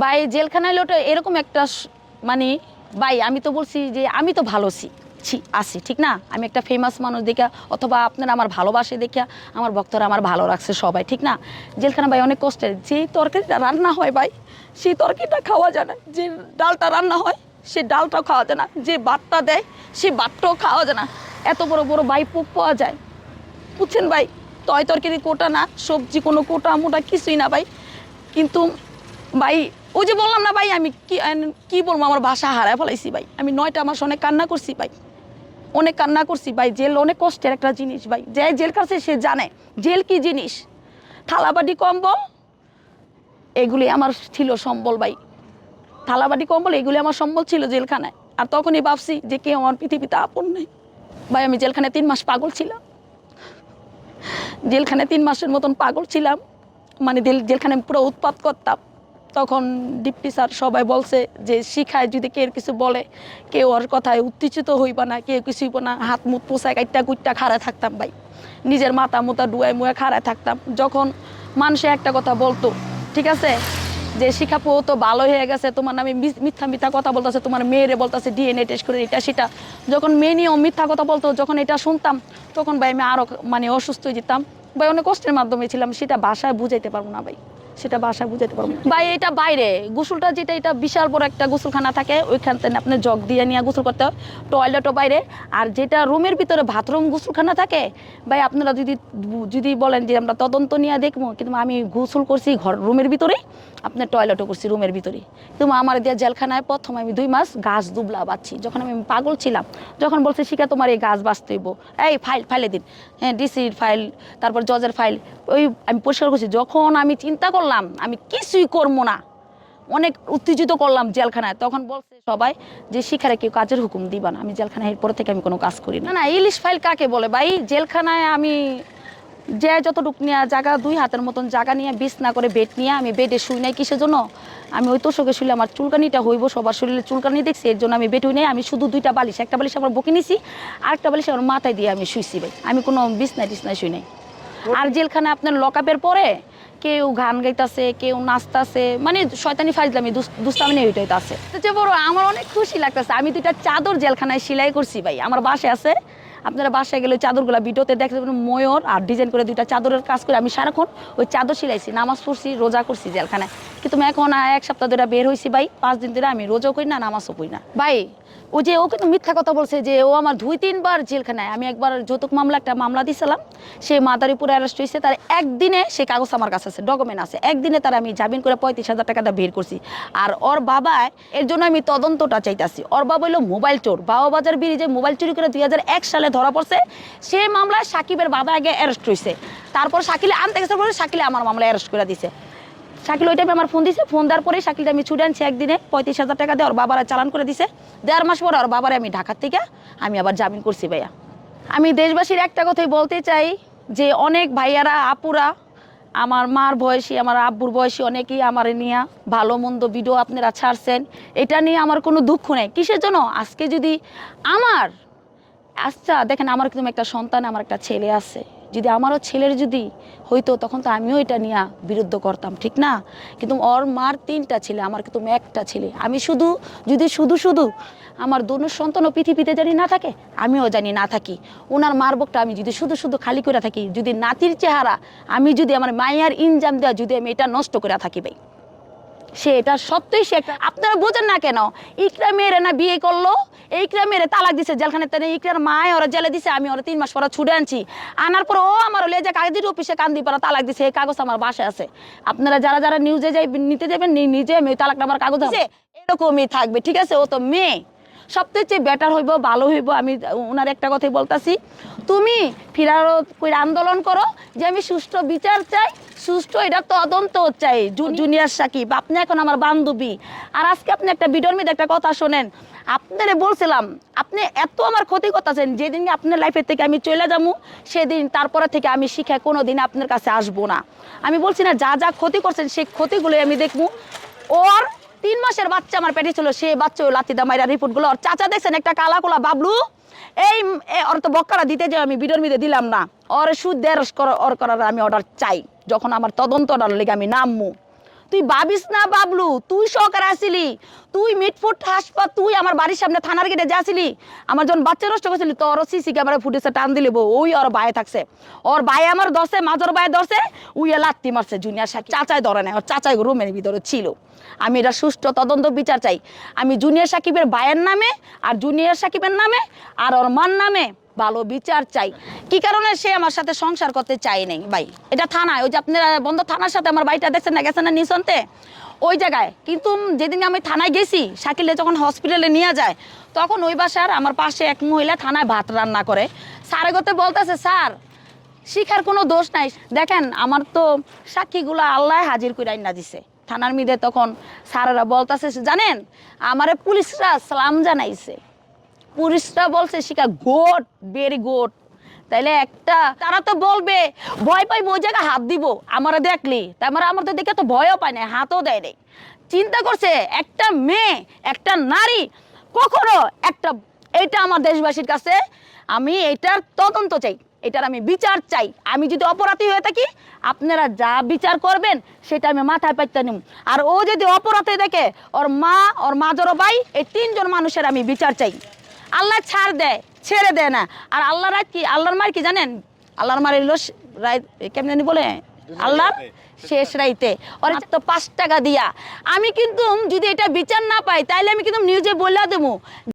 ভাই, জেলখানায় লোটা এরকম একটা মানে ভাই, আমি তো বলছি যে আমি তো ভালো ছি আসি ঠিক না? আমি একটা ফেমাস মানুষ দেখা অথবা আপনারা আমার ভালোবাসে দেখা আমার ভক্তরা আমার ভালো রাখছে সবাই, ঠিক না? জেলখানা ভাই অনেক কষ্টের যে তরকারিটা রান্না হয় ভাই সেই তরকারিটা খাওয়া যায় না, যে ডালটা রান্না হয়, সে ডালটাও খাওয়া যায় না, যে বাটটা দেয়, সে বাটটাও খাওয়া যায় না। এত বড় বড় ভাই পোক পাওয়া যায়। বুঝছেন ভাই? তয় তরকারি কোটা না, সবজি কোনো কোটা মোটা কিছুই না ভাই। কিন্তু ভাই ওই যে বললাম না ভাই, আমি কি কি বলব, আমার ভাষা হারায় ফেলাইছি ভাই। আমি নয়টা মাস অনেক কান্না করছি ভাই। অনেক কান্না করছি ভাই। জেল অনেক কষ্টের একটা জিনিস ভাই। যে জেল কাছে সে জানে। জেল কি জিনিস? থালাবাটি কম্বল, এগুলি আমার ছিল সম্বল ভাই। থালাবাটি কম্বল, এগুলি আমার সম্বল ছিল জেলখানায়। আর তখনই ভাবছি যে কেউ আমার পৃথিবীতে আপন নেই। ভাই, আমি জেলখানায় তিন মাস পাগল ছিলাম। জেলখানে তিন মাসের মতন পাগল ছিলাম। মানে জেল- জেলখানে পুরো উৎপাত করতাম। তখন ডিপটি স্যার সবাই বলছে যে শিখায় যদি কেউ কিছু বলে, কেউ ওর কথায় উত্তেজিত হইবা না, কেউ কিছু হইব না, হাত মুখ পোষায় কাইটটা কুইটটা খাড়া থাকতাম ভাই। নিজের মাথা মোতা ডুয়ায় মুয়ে খাড়ায় থাকতাম। যখন মানুষে একটা কথা বলতো, ঠিক আছে? যে শিখাপো তো ভালো হয়ে গেছে, তোমার নামে মিথ্যা মিথ্যা কথা বলতেছে, তোমার মেয়েরে বলতেছে ডিএনএ টেস্ট করে, এটা সেটা। যখন মেয়ে নিয়েও মিথ্যা কথা বলতো, যখন এটা শুনতাম, তখন ভাই আমি আরও মানে অসুস্থ হয়ে যেতাম। ভাই অনেক কষ্টের মাধ্যমে ছিলাম, সেটা ভাষায় বুঝাইতে পারব না ভাই। সেটা বাসা বুঝাইতে পারব। ভাই, এটা বাইরে। গোসলটা যেটা, এটা বিশাল বড় একটা গোসলখানা থাকে, ওইখান থেকে আপনি জগ দিয়ে নিয়ে গোসল করতে হয়। টয়লেটও বাইরে। আর যেটা রুমের ভিতরে বাথরুম গোসলখানা থাকে, ভাই, আপনারা যদি যদি বলেন যে আমরা তদন্ত নিয়ে দেখব, কিন্তু আমি গোসল করছি ঘর, রুমের ভিতরে আপনার টয়লেটও করছি রুমের ভিতরে। কিন্তু আমার দিয়ে জেলখানায় প্রথম আমি দুই মাস গাছ দুবলা বাচ্ছি। যখন আমি পাগল ছিলাম, যখন বলছে, শিখা, তোমার এই গাছ বাঁচতে হইব। এই ফাইল ফাইলে দিন। হ্যাঁ ডিসির ফাইল তারপর জজের ফাইল ওই আমি পরিষ্কার করছি। যখন আমি চিন্তা করলাম আমি কিছুই করব না। অনেক উত্তেজিত করলাম জেলখানায়। তখন বলছে সবাই যে শিখারে কেউ কাজের হুকুম দিবা না। আমি জেলখানায় এরপর থেকে আমি কোনো কাজ করি না। না ইলিশ ফাইল কাকে বলে? ভাই জেলখানায় আমি যে যতটুক নিয়ে জায়গা দুই হাতের মতন জায়গা নিয়ে বিছনা করে বেড নিয়ে আমি বেডে শুই নাই কিসের জন্য? আমি ওই তোষকে শুলে আমার চুলকানিটা হইব সবার শরীরে চুলকানি দেখছি এর জন্য আমি বেড হই নাই। আমি শুধু দুইটা বালিশ একটা বালিশ আমার বকে নিছি আর একটা বালিশ আমার মাথায় দিয়ে আমি শুইছি ভাই। আমি কোনো বিছনায় টিছনায় শুই নাই। আর জেলখানে আপনার লকআপের পরে কেউ গান গাইতেছে, কেউ নাচতেছে। মানে শয়তানি ফাইজলামি দুস- দুস্তামি নেই ওইটাই আছে। বড়, আমার অনেক খুশি লাগতেছে। আমি দুইটা চাদর জেলখানায় সেলাই করছি ভাই। আমার বাসে আছে আপনারা বাসায় গেলে চাদরগুলো ভিডিওতে দেখতে পাবেন ময়ূর আর ডিজাইন করে দুইটা চাদরের কাজ করে আমি সারাক্ষণ ওই চাদর সিলাইছি, নামাজ পড়ছি, রোজা করছি জেলখানায়। কিন্তু এখন এক সপ্তাহ ধরে বের হয়েছি ভাই, পাঁচ দিন ধরে আমি রোজাও করি না, নামাজও করি না। ভাই, ও যে ও কিন্তু মিথ্যা কথা বলছে যে ও আমার দুই, তিনবার জেলখানায়। আমি একবার যৌতুক মামলা একটা মামলা দিয়েছিলাম সে মাদারীপুরে অ্যারেস্ট হয়েছে তার একদিনে সে কাগজ আমার কাছে আছে ডকুমেন্ট আছে। একদিনে তার আমি জামিন করে পঁয়ত্রিশ হাজার টাকাটা বের করছি। আর ওর বাবা এর জন্য আমি তদন্তটা চাইতাছি। ওর বাবা হইল মোবাইল চোর। বাবাবাজার যে মোবাইল চুরি করে দুই সালে ধরা পড়ছে। সে মামলায় সাকিবের বাবা আগে অ্যারেস্ট হয়েছে তারপর শাকিলে আনতে গেছে পরে শাকিলে আমার মামলা অ্যারেস্ট করে দিছে। শাকিল ওই আমার ফোন দিছে ফোন দেওয়ার পরে শাকিলটা আমি ছুটে আনছি একদিনে, পঁয়ত্রিশ হাজার টাকা দিয়ে ওর বাবারা চালান করে দিছে। দেড় মাস পরে ওর বাবারে আমি ঢাকার থেকে আমি আবার জামিন করছি ভাইয়া। আমি দেশবাসীর একটা কথাই বলতে চাই যে অনেক ভাইয়ারা, আপুরা, আমার মার বয়সী, আমার আব্বুর বয়সী অনেকেই আমার নিয়ে ভালো মন্দ ভিডিও আপনারা ছাড়ছেন। এটা নিয়ে আমার কোনো দুঃখ নেই। কিসের জন্য? আজকে যদি আমার আচ্ছা দেখেন আমার কিন্তু একটা সন্তান, আমার একটা ছেলে আছে। যদি আমারও ছেলের যদি হইতো, তখন তো আমিও এটা নিয়ে বিরুদ্ধ করতাম, ঠিক না? কিন্তু ওর মার তিনটা ছেলে, আমার কিন্তু একটা ছেলে। আমি শুধু, যদি শুধু শুধু আমার দোনো সন্তানও পৃথিবীতে জানি না থাকে, আমিও জানি না থাকি। ওনার মার আমি যদি শুধু শুধু খালি করে থাকি, যদি নাতির চেহারা, আমি যদি আমার মায়ের ইনজাম দেওয়া যদি আমি এটা নষ্ট করে থাকি ভাই। সে এটা সত্যই সে আপনারা বোঝেন না কেন? ইকরা মেয়েরে না বিয়ে করল ইকরা মেয়েরে তালাক দিছে জেলখানে তাই ইকরার মায় ওরা জেলে দিছে আমি ওরা তিন মাস পরে ছুটে আনছি। আনার পর ও আমার লেজে কাগজের অফিসে কান্দি পরে তালাক দিছে এই কাগজ আমার বাসায় আছে। আপনারা যারা যারা নিউজে যাই নিতে যাবেন নিজে আমি তালাক নামার আমার কাগজ আছে এরকমই থাকবে ঠিক আছে? ও তো মেয়ে। সবথেকে চেয়ে বেটার হইব ভালো হইব আমি ওনার একটা কথাই বলতাছি। তুমি ফিরারো করে আন্দোলন করো যে আমি সুষ্ঠু বিচার চাই সুষ্ঠু এটা তদন্ত চাই জুনিয়র সাকিব। আপনি এখন আমার বান্ধবী। আর আজকে আপনি একটা ভিডিওর মধ্যে একটা কথা শোনেন। আপনারে বলছিলাম আপনি এত আমার ক্ষতি করতেছেন যেদিন আপনার লাইফের থেকে আমি চলে যাব সেদিন তারপরে থেকে আমি শিখে কোনো দিন আপনার কাছে আসব না। আমি বলছি না যা যা ক্ষতি করছেন সেই ক্ষতিগুলোই আমি দেখব। ওর তিন মাসের বাচ্চা আমার পেটে ছিল সে বাচ্চা ওই লাতিদা মাইরা রিপোর্টগুলো ওর চাচা দেখছেন, একটা কালা কোলা বাবলু, এই ওর তো বক্কারা দিতে যে আমি বিডর মিদে দিলাম না। ওর সুদ দেড় ওর করার আমি অর্ডার চাই। যখন আমার তদন্ত অর্ডার লেগে আমি নামমু। তুই ভাবিস না, বাবলু? তুই সহকার আসিলি। তুই মিটফুট হাসপা তুই আমার বাড়ির সামনে থানার গেটে যাসিলি। আমার যখন বাচ্চা নষ্ট করছিলি, তোর সিসি ক্যামেরা ফুটেছে টান দিলে বউ। ওই ওর বায়ে থাকছে। ওর বায়ে আমার দশে মাজর বায়ে দশে উই লাত্তি মারছে জুনিয়ার সাকি চাচায় ধরে নেয় ওর চাচাই রুমের ভিতরে ছিল। আমি এটা সুষ্ঠু তদন্ত বিচার চাই। আমি জুনিয়র সাকিবের বায়ের নামে আর জুনিয়র সাকিবের নামে আর ওর মার নামে ভালো বিচার চাই। কি কারণে সে আমার সাথে সংসার করতে চাই নাই? ভাই, এটা থানায়, ওই যে আপনারা বন্ধ থানার সাথে আমার বাড়িটা দেখছেন না, গেছেন না নিঃসন্তে ওই জায়গায়, কিন্তু যেদিন আমি থানায় গেছি, শাকিলে যখন হসপিটালে নিয়ে যায়, তখন ওই বাসার আমার পাশে এক মহিলা থানায় ভাত রান্না করে। স্যারে গতে বলতেছে, স্যার, শিখার কোনো দোষ নাই। দেখেন, আমার তো সাক্ষীগুলো আল্লাহ হাজির করে না দিছে। থানার মিদে তখন স্যারেরা বলতেছে, জানেন, আমারে পুলিশরা সালাম জানাইছে। পুলিশরা বলছে, শিখা, গোট ভেরি গোট। তাইলে একটা, তারা তো বলবে, ভয় পাইবো ওই জায়গায় হাত দিব, আমারে দেখলি। তার মানে আমার তো দেখে তো ভয়ও পায় না, হাতও দেয় নাই। চিন্তা করছে, একটা মেয়ে, একটা নারী, কখনো একটা এটা আমার দেশবাসীর কাছে, আমি এটার তদন্ত চাই এটার আমি বিচার চাই। আমি যদি অপরাধী হয়ে থাকি, আপনারা যা বিচার করবেন, সেটা আমি মাথায় পাইতে নিম। আর ও যদি অপরাধে দেখে, ওর মা, ওর মাজরো ভাই, এই তিনজন মানুষের আমি বিচার চাই। আল্লাহ ছাড় দেয়, ছেড়ে দেয় না। আর আল্লাহ রাত কি আল্লাহর মার কি জানেন? আল্লাহর মার এলো কেমন বলে? আল্লাহ শেষ রাইতে। ওর তো পাঁচ টাকা দিয়া। আমি কিন্তু যদি এটা বিচার না পাই, তাইলে আমি কিন্তু নিউজে বলে দেবো।